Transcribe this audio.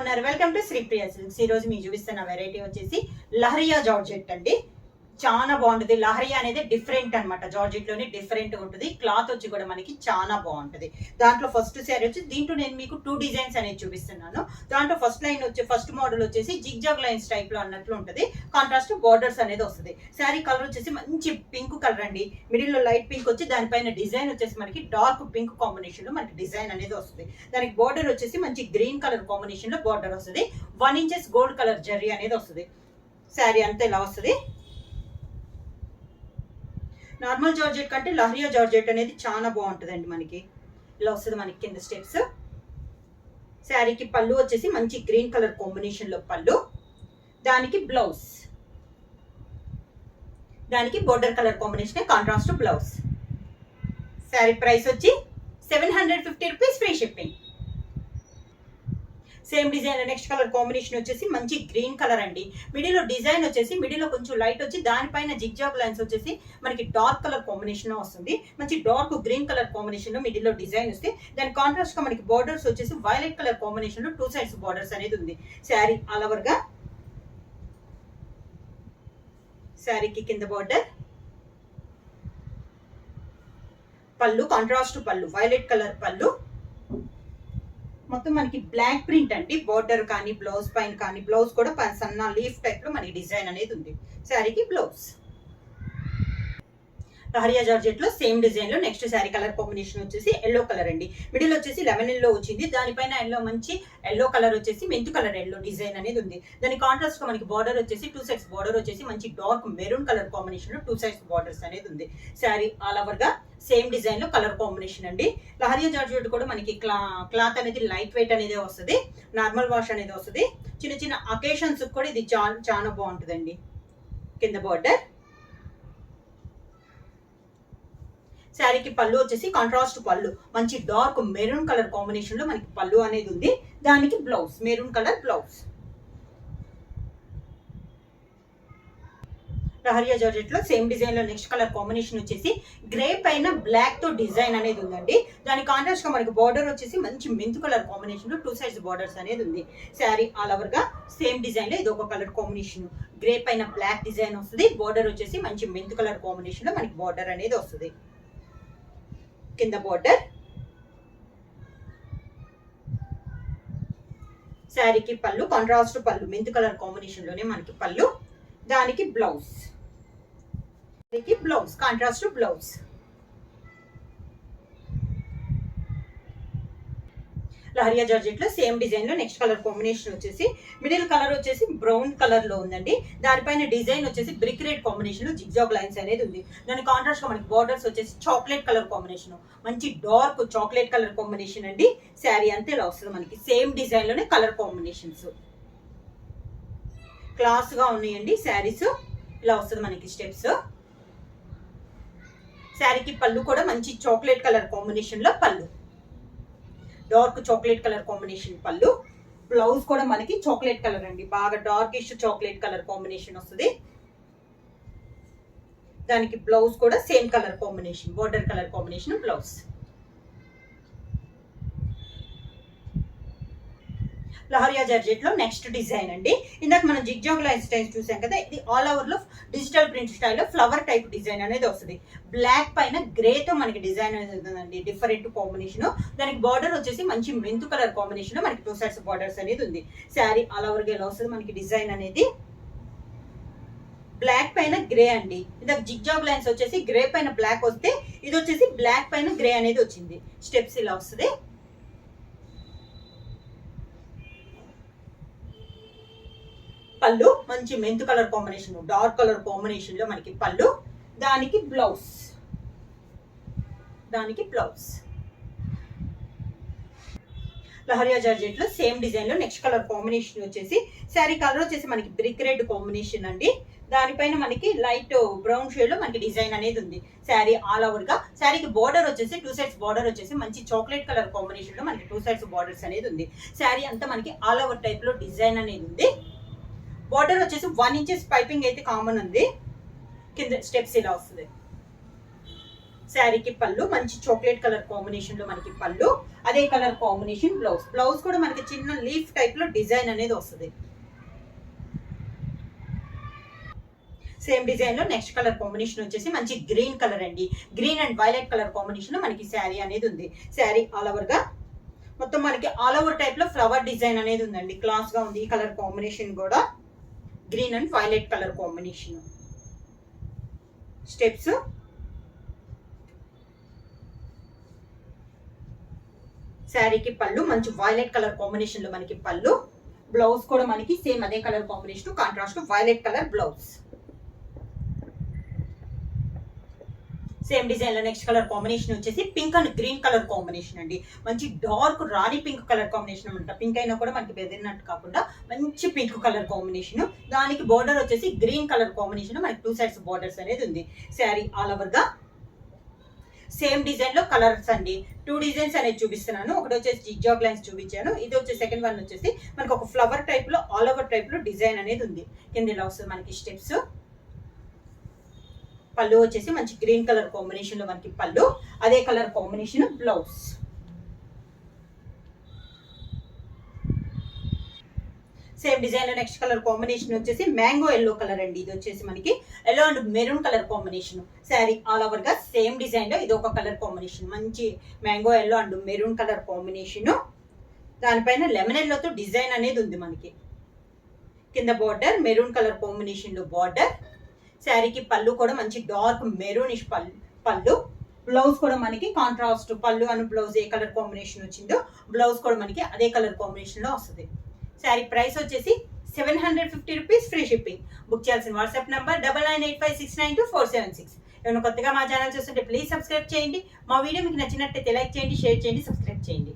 ఉన్నారు? Welcome to Sripriya silks ఈ రోజు మీకు చూపిస్తున్న వెరైటీ వచ్చేసి లహరియా జార్జెట్ అండి. చాలా బాగుంటుంది. లహరి అనేది డిఫరెంట్ అనమాట జార్జెట్లోనే డిఫరెంట్ ఉంటుంది. క్లాత్ వచ్చి కూడా మనకి చాలా బాగుంటుంది. దాంట్లో ఫస్ట్ శారీ వచ్చి దీంట్లో నేను మీకు టూ డిజైన్స్ అనేది చూపిస్తున్నాను. దాంట్లో ఫస్ట్ లైన్ వచ్చి ఫస్ట్ మోడల్ వచ్చేసి జిగ్జాగ్ లైన్స్ టైప్లో అన్నట్లు ఉంటుంది. కాంట్రాస్ట్ బోర్డర్స్ అనేది వస్తుంది. శారీ కలర్ వచ్చేసి మంచి పింక్ కలర్ అండి. మిడిల్లో లైట్ పింక్ వచ్చి దానిపైన డిజైన్ వచ్చేసి మనకి డార్క్ పింక్ కాంబినేషన్లో మనకి డిజైన్ అనేది వస్తుంది. దానికి బోర్డర్ వచ్చేసి మంచి గ్రీన్ కలర్ కాంబినేషన్లో బోర్డర్ వస్తుంది. One inches gold colour zari అనేది వస్తుంది. శారీ అంతా ఇలా వస్తుంది. నార్మల్ జార్జెట్ కంటే లహరియా జార్జెట్ అనేది చాలా బాగుంటుందండి మనకి. ఇలా వస్తుంది మనకి కింద స్టెప్స్. శారీకి పళ్ళు వచ్చేసి మంచి గ్రీన్ కలర్ కాంబినేషన్లో పళ్ళు. దానికి బ్లౌజ్. దానికి border colour combination contrast blouse. Sari price వచ్చి seven hundred fifty rupees free shipping. Same design next colour combination వచ్చేసి మంచి గ్రీన్ కలర్ అండి. మిడిలో డిజైన్ వచ్చేసి మిడిలో కొంచెం లైట్ వచ్చి దానిపైన జిగ్జాగ్ లైన్స్ వచ్చేసి మనకి డార్క్ కలర్ కాంబినేషన్ వస్తుంది. మంచి డార్క్ గ్రీన్ కలర్ కాంబినేషన్ మిడిలో డిజైన్ వస్తే దాని కాంట్రాస్ట్గా మనకి బార్డర్స్ వచ్చేసి వైలెట్ కలర్ కాంబినేషన్లో టూ సైడ్స్ బార్డర్స్ అనేది ఉంది. శారీ ఆల్ ఓవర్గా. శారీకి కింద బార్డర్ పళ్ళు కాంట్రాస్ట్ పళ్ళు వైలెట్ కలర్ పళ్ళు. మొత్తం మనకి బ్లాక్ ప్రింట్ అండి. బార్డర్ కానీ బ్లౌజ్ పైన కానీ బ్లౌజ్ కూడా సన్న లీఫ్ టైప్లో మనకి డిజైన్ అనేది ఉంది. శారీకి బ్లౌజ్ లహరియా జార్జెట్లో సేమ్ డిజైన్లో నెక్స్ట్ శారీ కలర్ కాంబినేషన్ వచ్చేసి ఎల్లో కలర్ అండి. మిడిల్ వచ్చేసి లెమన్ ఎల్లో వచ్చింది. దానిపైన ఎల్లో మంచి ఎల్లో కలర్ వచ్చేసి మెంతు కలర్ ఎల్లో డిజైన్ అనేది ఉంది. దాని కాంట్రాస్ట్గా మనకి బార్డర్ వచ్చేసి టూ సైడ్స్ బార్డర్ వచ్చేసి మంచి డార్క్ మెరూన్ కలర్ కాంబినేషన్లో టూ సైడ్స్ బార్డర్స్ అనేది ఉంది. శారీ ఆల్ ఓవర్గా సేమ్ డిజైన్లో కలర్ కాంబినేషన్ అండి. లహరియా జార్జెట్ కూడా మనకి క్లా క్లాత్ అనేది లైట్ వెయిట్ అనేది వస్తుంది. నార్మల్ వాష్ అనేది వస్తుంది. చిన్న చిన్న అకేషన్స్ కూడా ఇది చాలా చాలా బాగుంటుందండి. కింద బార్డర్ శారీకి పళ్ళు వచ్చేసి కాంట్రాస్ట్ పళ్ళు. మంచి డార్క్ మెరూన్ కలర్ కాంబినేషన్లో మనకి పళ్ళు అనేది ఉంది. దానికి blouse maroon colour blouse lehariya జార్జెట్లో same డిజైన్లో నెక్స్ట్ కలర్ కాంబినేషన్ వచ్చేసి గ్రే పైన బ్లాక్తో డిజైన్ అనేది ఉందండి. దాని కాంట్రాస్ట్గా మనకి బార్డర్ వచ్చేసి మంచి మెంతు కలర్ కాంబినేషన్లో టూ సైడ్స్ బార్డర్స్ అనేది ఉంది. శారీ ఆల్ ఓవర్గా సేమ్ డిజైన్లో ఇది ఒక కలర్ కాంబినేషన్ గ్రే పైన బ్లాక్ డిజైన్ వస్తుంది. బార్డర్ వచ్చేసి మంచి మెంతు కలర్ కాంబినేషన్లో మనకి బార్డర్ అనేది వస్తుంది. కింద బార్డర్ శారీకి పళ్ళు కాంట్రాస్ట్ పళ్ళు మెంతు కలర్ కాంబినేషన్లోనే మనకి పళ్ళు. దానికి blouse blouse contrast blouse lehariya జార్జెట్లో same డిజైన్లో నెక్స్ట్ కలర్ కాంబినేషన్ వచ్చేసి మిడిల్ కలర్ వచ్చేసి బ్రౌన్ కలర్లో ఉందండి. దానిపైన డిజైన్ వచ్చేసి బ్రిక్ రెడ్ కాంబినేషన్లో జిగ్జాగ్ లైన్స్ అనేది ఉంది. దాని కాంట్రాస్ట్గా మనకి బార్డర్స్ వచ్చేసి చాక్లెట్ కలర్ కాంబినేషన్. మంచి డార్క్ చాక్లెట్ కలర్ కాంబినేషన్ అండి. శారీ అంతే ఇలా వస్తుంది మనకి. సేమ్ డిజైన్లోనే కలర్ కాంబినేషన్స్. క్లాస్గా ఉన్నాయండి శారీస్. ఇలా వస్తుంది మనకి స్టెప్స్. శారీకి పళ్ళు కూడా మంచి చాక్లెట్ కలర్ కాంబినేషన్లో పళ్ళు. డార్క్ చాక్లెట్ కలర్ కాంబినేషన్ పళ్ళు. బ్లౌజ్ కూడా మనకి చాక్లెట్ కలర్ అండి. బాగా డార్కిష్ చాక్లెట్ కలర్ కాంబినేషన్ వస్తుంది. దానికి బ్లౌజ్ కూడా same colour combination border colour combination blouse. Lehariya జార్జెట్లో next design అండి. ఇందాక మనం జిగ్జాగ్ లైన్ స్టైల్స్ చూసాం కదా ఇది ఆల్ ఓవర్లో డిజిటల్ ప్రింట్ స్టైల్లో ఫ్లవర్ టైప్ డిజైన్ అనేది వస్తుంది. బ్లాక్ పైన గ్రే తో మనకి డిజైన్ అనేది ఉందండి డిఫరెంట్ కాంబినేషన్ దానికి బార్డర్ వచ్చేసి మంచి మెంతు కలర్ కాంబినేషన్ మనకి టూ సైడ్స్ బార్డర్స్ అనేది ఉంది. శారీ ఆల్ ఓవర్గా ఎలా వస్తుంది మనకి డిజైన్ అనేది? బ్లాక్ పైన గ్రే అండి. ఇందాక జిగ్జాగ్ లైన్స్ వచ్చేసి గ్రే పైన బ్లాక్ వస్తే ఇది వచ్చేసి బ్లాక్ పైన గ్రే అనేది వచ్చింది. స్టెప్స్ ఇలా వస్తుంది. పళ్ళు మంచి mint colour combination dark colour కాంబినేషన్లో మనకి పళ్ళు దానికి బ్లౌజ్. దానికి బ్లౌజ్. లహరియా జార్జెట్లో సేమ్ డిజైన్లో నెక్స్ట్ కలర్ కాంబినేషన్ వచ్చేసి శారీ కలర్ వచ్చేసి మనకి బ్రిక్ రెడ్ కాంబినేషన్ అండి. దానిపైన మనకి లైట్ బ్రౌన్ షేడ్లో మనకి డిజైన్ అనేది ఉంది. శారీ ఆల్ ఓవర్గా శారీకి బార్డర్ వచ్చేసి టూ సైడ్స్ బార్డర్ వచ్చేసి మంచి చాక్లెట్ కలర్ కాంబినేషన్లో మనకి టూ సైడ్స్ బార్డర్స్ అనేది ఉంది. శారీ అంతా మనకి ఆల్ ఓవర్ టైప్లో డిజైన్ అనేది ఉంది. బార్డర్ వచ్చేసి వన్ ఇంచెస్ పైపింగ్ అయితే కామన్ ఉంది. కింద స్టెప్స్ ఇలా వస్తుంది. శారీకి పళ్ళు మంచి చాక్లెట్ కలర్ కాంబినేషన్లో మనకి పళ్ళు అదే కలర్ కాంబినేషన్ బ్లౌజ్ బ్లౌజ్ కూడా మనకి చిన్న లీఫ్ టైప్లో డిజైన్ అనేది వస్తుంది. సేమ్ డిజైన్లో నెక్స్ట్ కలర్ కాంబినేషన్ వచ్చేసి మంచి గ్రీన్ కలర్ అండి. గ్రీన్ అండ్ వైలెట్ కలర్ కాంబినేషన్లో మనకి శారీ అనేది ఉంది. శారీ ఆల్ ఓవర్గా మొత్తం మనకి ఆల్ ఓవర్ టైప్లో ఫ్లవర్ డిజైన్ అనేది ఉందండి. క్లాస్గా ఉంది ఈ కలర్ కాంబినేషన్ కూడా. Green and violet colour combination steps శారీకి పళ్ళు మంచి వైలెట్ కలర్ కాంబినేషన్లో మనకి పళ్ళు బ్లౌజ్ కూడా మనకి సేమ్ అదే colour combination contrast violet colour blouse same డిజైన్లో నెక్స్ట్ కలర్ కాంబినేషన్ వచ్చేసి pink and green colour combination అండి. మంచి dark rani pink colour combination అనమాట. పింక్ అయినా కూడా మనకి బెదిరినట్టు కాకుండా మంచి పింక్ కలర్ కాంబినేషన్. దానికి బోర్డర్ వచ్చేసి గ్రీన్ కలర్ కాంబినేషన్. మనకి టూ సైడ్స్ బోర్డర్స్ అనేది ఉంది. శారీ ఆల్ ఓవర్గా సేమ్ డిజైన్లో కలర్స్ అండి. టూ డిజైన్స్ అనేది చూపిస్తున్నాను. ఒకటి వచ్చేసి జిగ్జాగ్ లైన్స్ చూపించాను. ఇది వచ్చేసి సెకండ్ వన్ వచ్చేసి మనకు ఒక ఫ్లవర్ టైప్లో ఆల్ ఓవర్ టైప్లో డిజైన్ అనేది ఉంది. కింద ఇలా వస్తుంది మనకి స్టెప్స్ పళ్ళు వచ్చేసి మంచి గ్రీన్ కలర్ కాంబినేషన్లో మనకి పళ్ళు అదే కలర్ కాంబినేషన్ బ్లౌజ్. సేమ్ డిజైన్లో నెక్స్ట్ కలర్ కాంబినేషన్ వచ్చేసి మ్యాంగో ఎల్లో కలర్ అండి. ఇది వచ్చేసి మనకి yellow and maroon colour combination. Sari all ఓవర్గా సేమ్ డిజైన్లో ఇది ఒక కలర్ కాంబినేషన్. మంచి mango yellow and maroon colour combination. దానిపైన లెమన్ ఎల్లోతో డిజైన్ అనేది ఉంది మనకి. కింద బార్డర్ మెరూన్ కలర్ కాంబినేషన్లో బార్డర్. శారీకి పళ్ళు కూడా మంచి డార్క్ మెరూనిష్ పళ్ళు పళ్ళు. బ్లౌజ్ కూడా మనకి కాంట్రాస్ట్ పళ్ళు అని బ్లౌజ్ ఏ కలర్ కాంబినేషన్ వచ్చిందో బ్లౌజ్ కూడా మనకి అదే కలర్ కాంబినేషన్లో వస్తుంది. శారీ ప్రైస్ వచ్చేసి seven hundred fifty rupees free shipping. Book చేయాల్సిన WhatsApp number double nine eight five six nine two four seven six. ఏమైనా కొత్తగా మా ఛానల్ చూస్తుంటే ప్లీజ్ సబ్స్క్రైబ్ చేయండి. మా వీడియో మీకు నచ్చినట్టయితే లైక్ చేయండి షేర్ చేయండి సబ్స్క్రైబ్ చేయండి.